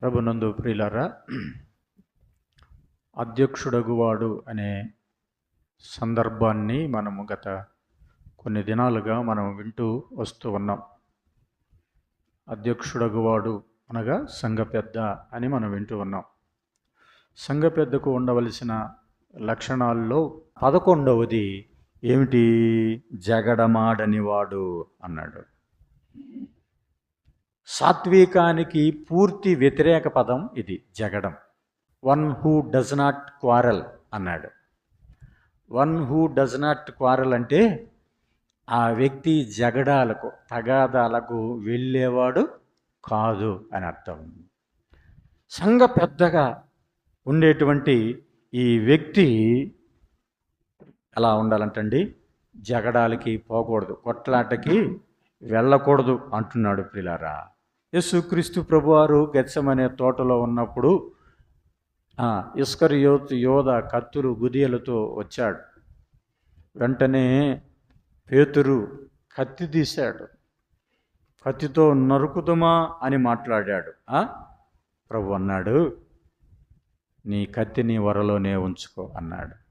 ప్రభునందు ప్రియులారా అధ్యక్షుడగువాడు అనే సందర్భాన్ని మనము గత కొన్ని దినాలుగా మనం వింటూ వస్తూ ఉన్నాం. అధ్యక్షుడగువాడు అనగా సంఘ పెద్ద అని మనం వింటూ ఉన్నాం. సంఘ పెద్దకు ఉండవలసిన లక్షణాల్లో పదకొండవది ఏమిటి? జగడమాడనివాడు అన్నాడు. సాత్వికానికి పూర్తి వ్యతిరేక పదం ఇది జగడం. One who does not quarrel అన్నాడు. One who does not quarrel అంటే ఆ వ్యక్తి జగడాలకు తగాదాలకు వెళ్ళేవాడు కాదు అని అర్థం. సంఘ పెద్దగా ఉండేటువంటి ఈ వ్యక్తి ఎలా ఉండాలంటండి. జగడాలకి పోకూడదు. కొట్లాటకి వెళ్ళకూడదు అంటున్నాడు ప్రిలారా. యేసుక్రీస్తు ప్రభువారు గచ్చమనే తోటలో ఉన్నప్పుడు ఆ, ఇస్కర్ యోత్ యోధ కత్తులు గుదియలతో వచ్చాడు. వెంటనే పేతురు కత్తి తీశాడు. కత్తితో నరుకుదమా అని మాట్లాడాడు. ప్రభు అన్నాడు నీ కత్తిని వరలోనే ఉంచుకో అన్నాడు.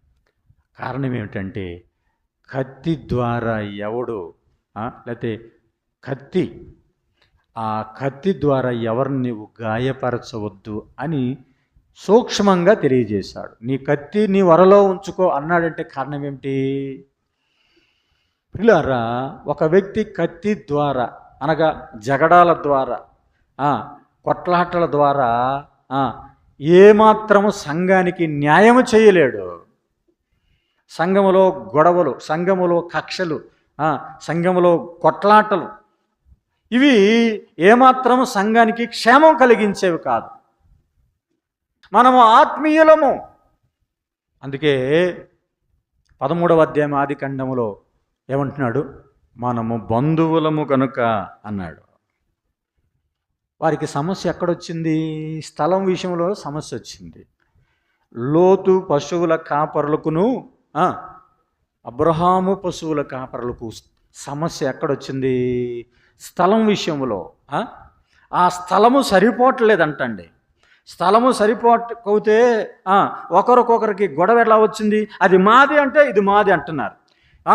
కారణం ఏమిటంటే కత్తి ద్వారా ఎవడు లేకపోతే కత్తి ఆ కత్తి ద్వారా ఎవరిని నీవు గాయపరచవద్దు అని సూక్ష్మంగా తెలియజేశాడు. నీ కత్తి నీ వరలో ఉంచుకో అన్నాడంటే కారణం ఏమిటి పిల్లారా ఒక వ్యక్తి కత్తి ద్వారా అనగా జగడాల ద్వారా కొట్లాటల ద్వారా ఏమాత్రము సంఘానికి న్యాయము చేయలేడు. సంఘములో గొడవలు సంఘములో కక్షలు సంఘములో కొట్లాటలు. ఇవి ఏమాత్రము సంఘానికి క్షేమం కలిగించేవి కాదు. మనము ఆత్మీయులము. అందుకే పదమూడవ అధ్యాయం ఆది ఖండములో ఏమంటున్నాడు? మనము బంధువులము కనుక అన్నాడు. వారికి సమస్య ఎక్కడొచ్చింది? స్థలం విషయంలో సమస్య వచ్చింది. లోతు పశువుల కాపరులకును అబ్రహాము పశువుల కాపరులకు సమస్య ఎక్కడొచ్చింది? స్థలం విషయంలో ఆ? స్థలము సరిపోవట్లేదంటండి. స్థలము సరిపోకపోతే ఒకరికొకరికి గొడవ ఎలా వచ్చింది? అది మాది అంటే ఇది మాది అంటున్నారు.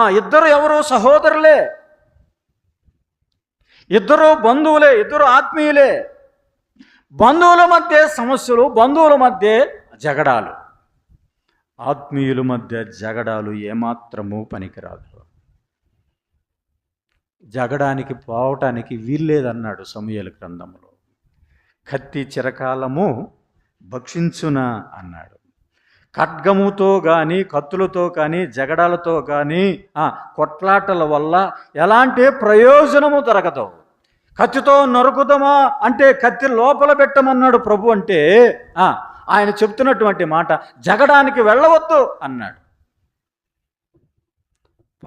ఇద్దరు ఎవరు సహోదరులే. ఇద్దరు బంధువులే ఇద్దరు ఆత్మీయులే. బంధువుల మధ్య సమస్యలు బంధువుల మధ్య జగడాలు. ఆత్మీయుల మధ్య జగడాలు ఏమాత్రము పనికిరాదు. జగడానికి పోవటానికి వీల్లేదన్నాడు సమయల గ్రంథంలో. కత్తి చిరకాలము భక్షించున అన్నాడు. ఖడ్గముతో కానీ కత్తులతో కానీ జగడాలతో కానీ కొట్లాటల వల్ల ఎలాంటి ప్రయోజనము దొరకదు. కత్తితో నరుకుదామా అంటే కత్తి లోపల పెట్టమన్నాడు ప్రభు అంటే ఆయన చెప్తున్నటువంటి మాట జగడానికి వెళ్ళవద్దు అన్నాడు.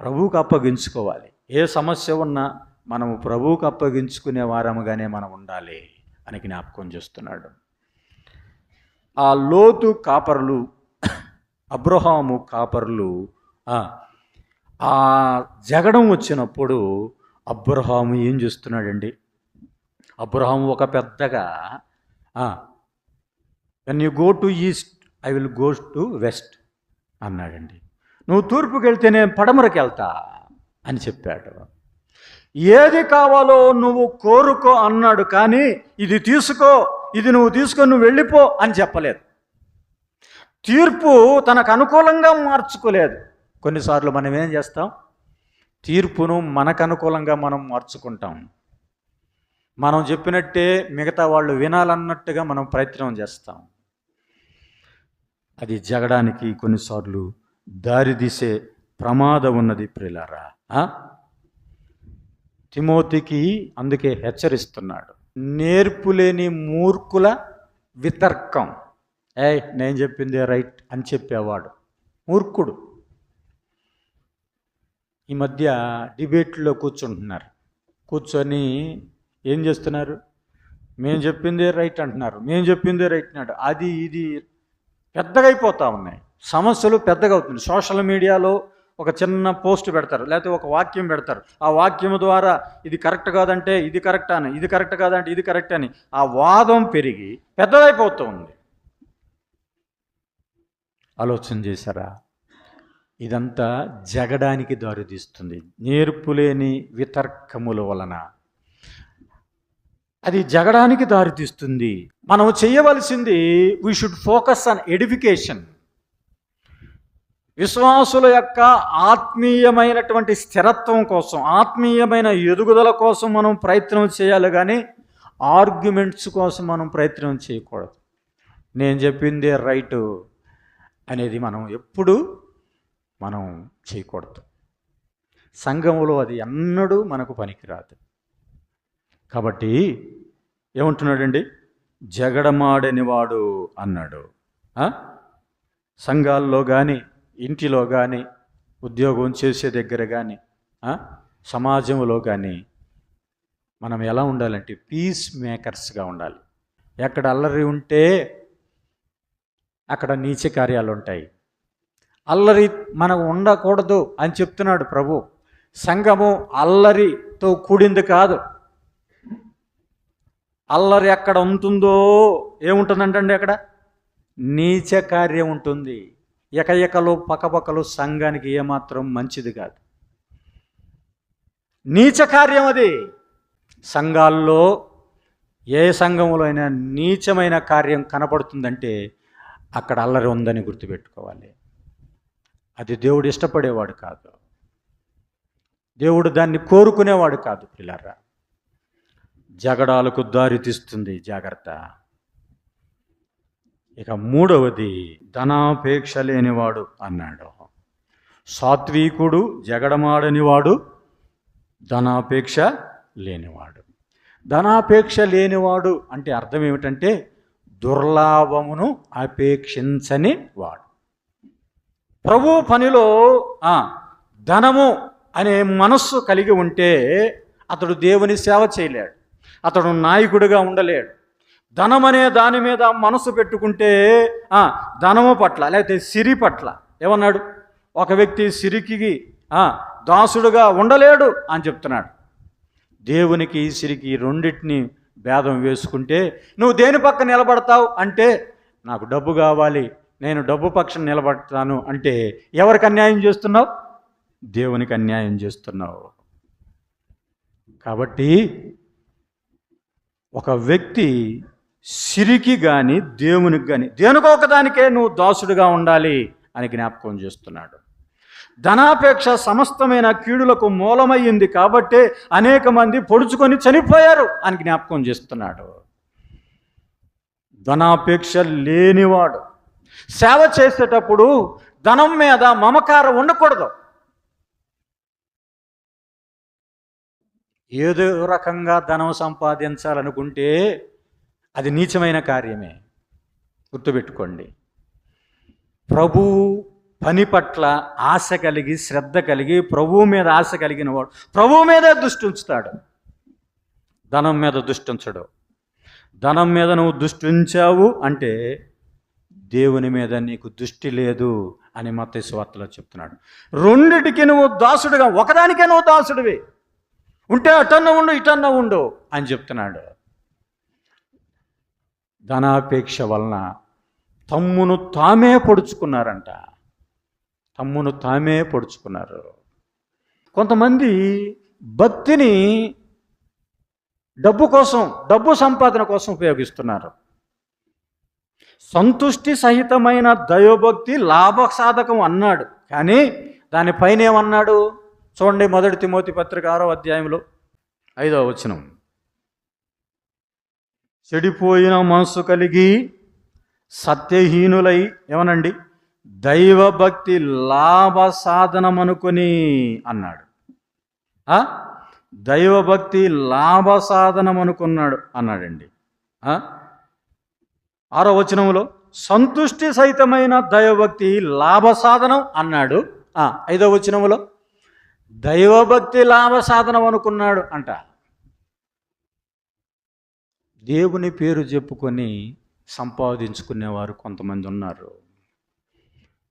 ప్రభువుకు అప్పగించుకోవాలి. ఏ సమస్య ఉన్నా మనము ప్రభువుకు అప్పగించుకునే వారముగానే మనం ఉండాలి అని జ్ఞాపకం చేస్తున్నాడు. ఆ లోతు కాపరులు అబ్రహాము కాపరులు ఆ జగడం వచ్చినప్పుడు అబ్రహాము ఏం చేస్తున్నాడండి? అబ్రహాము ఒక పెద్దగా when you go to east I will go to west అన్నాడండి. నువ్వు తూర్పుకి వెళ్తే నేను పడమరకి వెళ్తా అని చెప్పాడు. ఏది కావాలో నువ్వు కోరుకో అన్నాడు కానీ ఇది తీసుకో ఇది నువ్వు తీసుకొని నువ్వు వెళ్ళిపో అని చెప్పలేదు. తీర్పు తనకు అనుకూలంగా మార్చుకోలేదు. కొన్నిసార్లు మనం ఏం చేస్తాం? తీర్పును మనకు అనుకూలంగా మనం మార్చుకుంటాం. మనం చెప్పినట్టే మిగతా వాళ్ళు వినాలన్నట్టుగా మనం ప్రయత్నం చేస్తాం. అది జగడానికి కొన్నిసార్లు దారితీసే ప్రమాదం ఉన్నది ప్రిలారా. తిమోతికి అందుకే హెచ్చరిస్తున్నాడు. నేర్పులేని మూర్ఖుల వితర్కం. ఏ నేను చెప్పింది రైట్ అని చెప్పేవాడు. మూర్ఖుడు. ఈ మధ్య డిబేట్లో కూర్చుంటున్నారు. కూర్చొని ఏం చేస్తున్నారు? మేము చెప్పిందే రైట్ అంటున్నారు. మేము చెప్పిందే రైట్ అన్నాడు అది ఇది పెద్దగా అయిపోతూ ఉన్నాయి. సమస్యలు పెద్దగా అవుతుంది సోషల్ మీడియాలో ఒక చిన్న పోస్ట్ పెడతారు. లేకపోతే ఒక వాక్యం పెడతారు. ఆ వాక్యం ద్వారా ఇది కరెక్ట్ కాదంటే ఇది కరెక్ట్ అని ఇది కరెక్ట్ కాదంటే ఇది కరెక్ట్ అని ఆ వాదం పెరిగి పెద్దదైపోతూ ఉంది. ఆలోచన చేశారా? ఇదంతా జగడానికి దారితీస్తుంది. నేర్పులేని వితర్కముల వలన. అది జగడానికి దారితీస్తుంది. మనం చేయవలసింది we should focus on edification విశ్వాసుల యొక్క ఆత్మీయమైనటువంటి స్థిరత్వం కోసం ఆత్మీయమైన ఎదుగుదల కోసం మనం ప్రయత్నం చేయాలి కానీ ఆర్గ్యుమెంట్స్ కోసం మనం ప్రయత్నం చేయకూడదు. నేను చెప్పిందే రైటు అనేది మనం ఎప్పుడు మనం చేయకూడదు. సంఘంలో అది ఎన్నడూ మనకు పనికిరాదు. కాబట్టి ఏమంటున్నాడండి? జగడమాడని వాడు అన్నాడు సంఘాల్లో కానీ ఇంటిలో కానీ ఉద్యోగం చేసే దగ్గర కానీ సమాజంలో కానీ మనం ఎలా ఉండాలంటే పీస్ మేకర్స్గా ఉండాలి. ఎక్కడ అల్లరి ఉంటే అక్కడ నీచ కార్యాలు ఉంటాయి. అల్లరి మనం ఉండకూడదు అని చెప్తున్నాడు ప్రభు. సంఘము అల్లరితో కూడింది కాదు. అల్లరి ఎక్కడ ఉంటుందో ఏముంటుందంటండి అక్కడ? నీచ కార్యం ఉంటుంది. ఎకఎకలు పక్కపక్కలు సంఘానికి ఏమాత్రం మంచిది కాదు. నీచ కార్యం అది. సంఘాల్లో ఏ సంఘంలో అయినా నీచమైన కార్యం కనపడుతుందంటే అక్కడ అల్లరి ఉందని గుర్తుపెట్టుకోవాలి. అది దేవుడు ఇష్టపడేవాడు కాదు. దేవుడు దాన్ని కోరుకునేవాడు కాదు పిల్లర్రా జగడాలకు దారితీస్తుంది జాగ్రత్త. ఇక మూడవది ధనాపేక్ష లేనివాడు అన్నాడు. సాత్వికుడు జగడమాడనివాడు ధనాపేక్ష లేనివాడు. ధనాపేక్ష లేనివాడు అంటే అర్థం ఏమిటంటే దుర్లాభమును అపేక్షించని వాడు. ప్రభు పనిలో ధనము అనే మనస్సు కలిగి ఉంటే అతడు దేవుని సేవ చేయలేడు. అతడు నాయకుడిగా ఉండలేడు. ధనం అనే దాని మీద మనసు పెట్టుకుంటే ధనము పట్ల లేకపోతే సిరి పట్ల ఏమన్నాడు? ఒక వ్యక్తి సిరికి దాసుడుగా ఉండలేడు అని చెప్తున్నాడు. దేవునికి సిరికి రెండింటిని భేదం వేసుకుంటే నువ్వు దేని పక్క నిలబడతావు అంటే నాకు డబ్బు కావాలి నేను డబ్బు పక్షం నిలబడతాను అంటే ఎవరికి అన్యాయం చేస్తున్నావు? దేవునికి అన్యాయం చేస్తున్నావు. కాబట్టి ఒక వ్యక్తి సిరికి కానీ దేవునికి కానీ దేనికో ఒకదానికే నువ్వు దాసుడుగా ఉండాలి అని జ్ఞాపకం చేస్తున్నాడు. ధనాపేక్ష సమస్తమైన కీడులకు మూలమయ్యింది కాబట్టే అనేక మంది పొడుచుకొని చనిపోయారు అని జ్ఞాపకం చేస్తున్నాడు. ధనాపేక్ష లేనివాడు. సేవ చేసేటప్పుడు ధనం మీద మమకారం ఉండకూడదు. ఏదో రకంగా ధనం సంపాదించాలనుకుంటే అది నీచమైన కార్యమే. గుర్తుపెట్టుకోండి. ప్రభు పని పట్ల ఆశ కలిగి శ్రద్ధ కలిగి ప్రభువు మీద ఆశ కలిగిన వాడు. ప్రభువు మీదే దృష్టి ఉంచుతాడు. ధనం మీద దృష్టి ఉంచడు. ధనం మీద నువ్వు దృష్టి ఉంచావు అంటే దేవుని మీద నీకు దృష్టి లేదు అని మత వార్తలో చెప్తున్నాడు. రెండిటికి నువ్వు దాసుడుగా ఒకదానికే నువ్వు దాసుడివి. ఉంటే అటన్న ఉండు ఇటన్న ఉండు అని చెప్తున్నాడు. ధనాపేక్ష వలన తమ్మును తామే పొడుచుకున్నారంట. తమ్మును తామే పొడుచుకున్నారు. కొంతమంది భక్తిని డబ్బు కోసం డబ్బు సంపాదన కోసం ఉపయోగిస్తున్నారు. సంతుష్టి సహితమైన దైవభక్తి లాభసాధకం అన్నాడు. కానీ దానిపైన ఏమన్నాడు? చూడండి మొదటి తిమోతి పత్రిక ఆరో అధ్యాయంలో. ఐదవ వచనం. చెడిపోయిన మనసు కలిగి సత్యహీనులై ఏమనండి? దైవభక్తి లాభ సాధనమనుకుని అన్నాడు. దైవభక్తి లాభ సాధనమనుకున్నాడు అన్నాడండి. ఆరో వచనంలో సంతుష్టి సహితమైన దైవభక్తి లాభ సాధనం అన్నాడు. ఐదో వచనంలో దైవభక్తి లాభ సాధనం అనుకున్నాడు అంట. దేవుని పేరు చెప్పుకొని సంపాదించుకునేవారు కొంతమంది ఉన్నారు.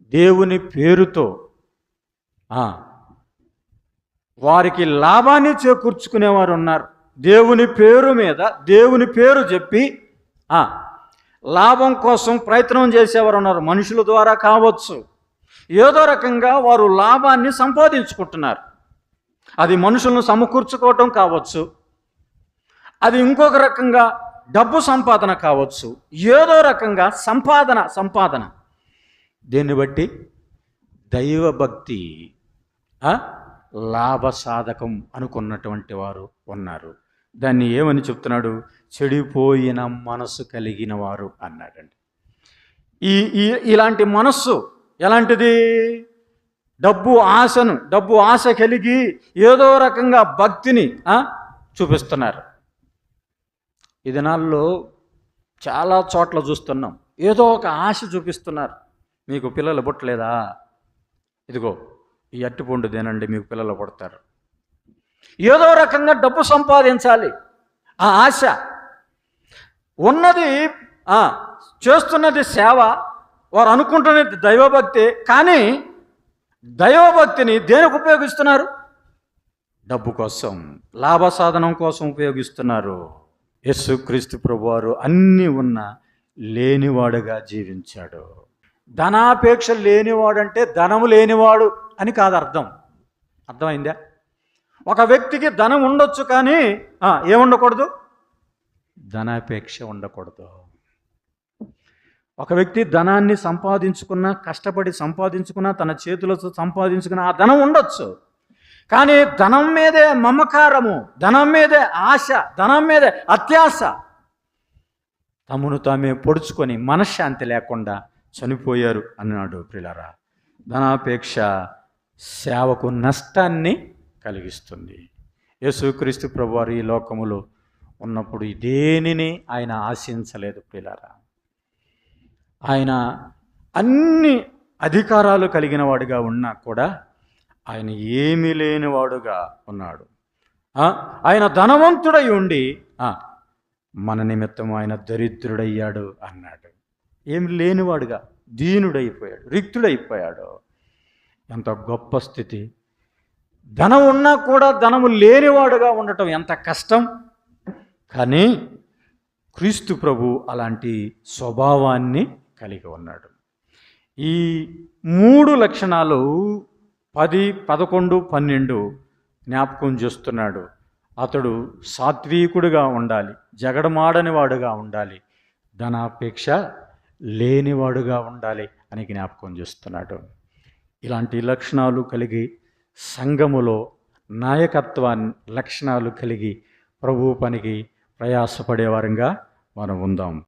దేవుని పేరుతో వారికి లాభాన్ని చేకూర్చుకునేవారు ఉన్నారు. దేవుని పేరు మీద దేవుని పేరు చెప్పి లాభం కోసం ప్రయత్నం చేసేవారు ఉన్నారు. మనుషుల ద్వారా కావచ్చు. ఏదో రకంగా వారు లాభాన్ని సంపాదించుకుంటున్నారు. అది మనుషులను సమకూర్చుకోవటం కావచ్చు. అది ఇంకొక రకంగా డబ్బు సంపాదన కావచ్చు. ఏదో రకంగా సంపాదన సంపాదన. దీన్ని బట్టి దైవభక్తి లాభ సాధకం అనుకున్నటువంటి వారు ఉన్నారు. దాన్ని ఏమని చెప్తున్నాడు? చెడిపోయిన మనసు కలిగిన వారు అన్నాడండి. ఈ ఇలాంటి మనస్సు ఎలాంటిది? డబ్బు ఆశను డబ్బు ఆశ కలిగి ఏదో రకంగా భక్తిని చూపిస్తున్నారు. ఈ దినాల్లో చాలా చోట్ల చూస్తున్నాం. ఏదో ఒక ఆశ చూపిస్తున్నారు. మీకు పిల్లలు పుట్టలేదా? ఇదిగో ఈ అట్టిపండు తినండి మీకు పిల్లలు పుడతారు. ఏదో రకంగా డబ్బు సంపాదించాలి. ఆ ఆశ. ఉన్నది చేస్తున్నది సేవ. వారు అనుకుంటున్నది దైవభక్తి కానీ దైవభక్తిని దేనికి ఉపయోగిస్తున్నారు? డబ్బు కోసం లాభ సాధనం కోసం ఉపయోగిస్తున్నారు. యేసుక్రీస్తు ప్రభువారు అన్నీ ఉన్న లేనివాడుగా జీవించాడు. ధనాపేక్ష లేనివాడంటే ధనము లేనివాడు అని కాదు అర్థం. అర్థమైందా? ఒక వ్యక్తికి ధనం ఉండొచ్చు కానీ ఏముండకూడదు? ధనాపేక్ష ఉండకూడదు. ఒక వ్యక్తి ధనాన్ని సంపాదించుకున్న కష్టపడి సంపాదించుకున్న తన చేతులతో సంపాదించుకున్న ఆ ధనం ఉండొచ్చు. కానీ ధనం మీదే మమకారము ధనం మీదే ఆశ ధనం మీదే అత్యాశ. తమను తామే పొడుచుకొని మనశ్శాంతి లేకుండా చనిపోయారు అన్నాడు ప్రిలరా. ధనాపేక్ష సేవకు నష్టాన్ని కలిగిస్తుంది. యేసుక్రీస్తు ప్రభువారు ఈ లోకములో ఉన్నప్పుడు దేనిని ఆయన ఆశించలేదు ప్రిలరా? ఆయన అన్ని అధికారాలు కలిగిన వాడిగా ఉన్నా కూడా ఆయన ఏమీ లేనివాడుగా ఉన్నాడు. ఆయన ధనవంతుడై ఉండి మన నిమిత్తం ఆయన దరిద్రుడయ్యాడు అన్నాడు. ఏమి లేనివాడుగా దీనుడైపోయాడు రిక్తుడైపోయాడు. ఎంత గొప్ప స్థితి. ధనం ఉన్నా కూడా ధనము లేనివాడుగా ఉండటం ఎంత కష్టం. కానీ క్రీస్తు ప్రభు అలాంటి స్వభావాన్ని కలిగి ఉన్నాడు. ఈ మూడు లక్షణాలు పది పదకొండు పన్నెండు జ్ఞాపకం చేస్తున్నాడు. అతడు సాత్వికుడిగా ఉండాలి జగడమాడని వాడుగా ఉండాలి ధనాపేక్ష లేనివాడుగా ఉండాలి అని జ్ఞాపకం చేస్తున్నాడు. ఇలాంటి లక్షణాలు కలిగి సంఘములో నాయకత్వాన్ని లక్షణాలు కలిగి ప్రభు పనికి ప్రయాసపడేవారంగా మనం ఉందాం.